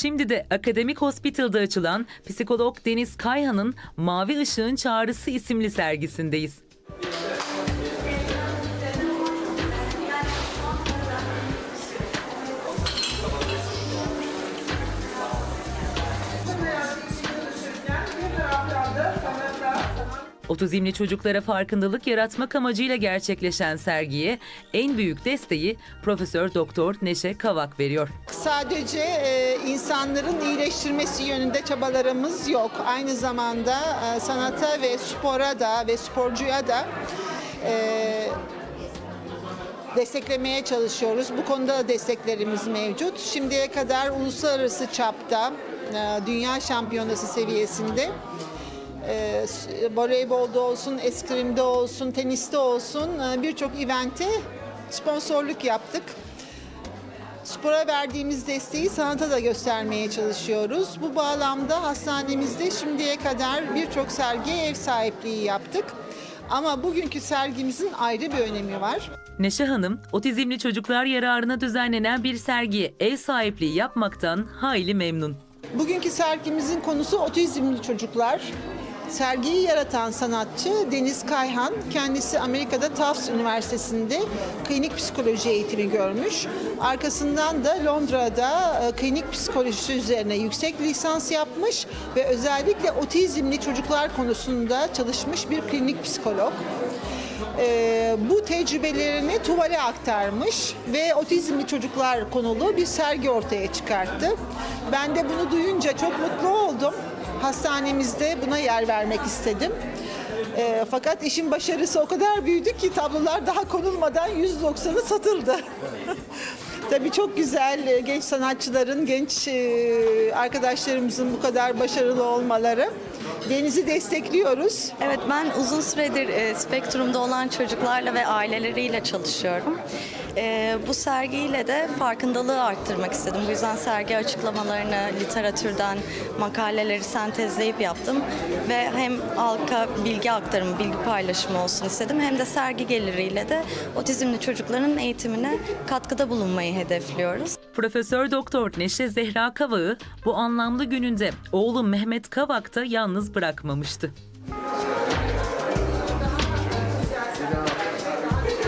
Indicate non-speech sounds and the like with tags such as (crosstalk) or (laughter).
Şimdi de Akademik Hospital'da açılan psikolog Deniz Kayhan'ın Mavi Işığın Çağrısı isimli sergisindeyiz. Otizmli çocuklara farkındalık yaratmak amacıyla gerçekleşen sergiye en büyük desteği Profesör Doktor Neşe Kavak veriyor. Sadece e, insanların iyileştirmesi yönünde çabalarımız yok. Aynı zamanda e, sanata ve spora da ve sporcuya da e, desteklemeye çalışıyoruz. Bu konuda da desteklerimiz mevcut. Şimdiye kadar uluslararası çapta e, dünya şampiyonası seviyesinde e, voleybolda olsun, eskrimde olsun, teniste olsun e, birçok evente sponsorluk yaptık. Spora verdiğimiz desteği sanata da göstermeye çalışıyoruz. Bu bağlamda hastanemizde şimdiye kadar birçok sergiye ev sahipliği yaptık. Ama bugünkü sergimizin ayrı bir önemi var. Neşe Hanım, otizmli çocuklar yararına düzenlenen bir sergiye ev sahipliği yapmaktan hayli memnun. Bugünkü sergimizin konusu otizmli çocuklar. Sergiyi yaratan sanatçı Deniz Kayhan, kendisi Amerika'da Tufts Üniversitesi'nde klinik psikoloji eğitimi görmüş. Arkasından da Londra'da e, klinik psikolojisi üzerine yüksek lisans yapmış ve özellikle otizmli çocuklar konusunda çalışmış bir klinik psikolog. Ee, bu tecrübelerini tuvale aktarmış ve otizmli çocuklar konulu bir sergi ortaya çıkarttı. Ben de bunu duyunca çok mutlu oldum. Hastanemizde buna yer vermek istedim. Ee, fakat işin başarısı o kadar büyüdü ki tablolar daha konulmadan 190'ı satıldı. (laughs) Tabii çok güzel e, genç sanatçıların, genç e, arkadaşlarımızın bu kadar başarılı olmaları. Deniz'i destekliyoruz. Evet ben uzun süredir e, spektrumda olan çocuklarla ve aileleriyle çalışıyorum. E, bu sergiyle de farkındalığı arttırmak istedim. Bu yüzden sergi açıklamalarını literatürden makaleleri sentezleyip yaptım ve hem halka bilgi aktarımı, bilgi paylaşımı olsun istedim hem de sergi geliriyle de otizmli çocukların eğitimine katkıda bulunmayı hedefliyoruz. Profesör Doktor Neşe Zehra Kavak'ı bu anlamlı gününde oğlu Mehmet Kavak da yalnız bırakmamıştı.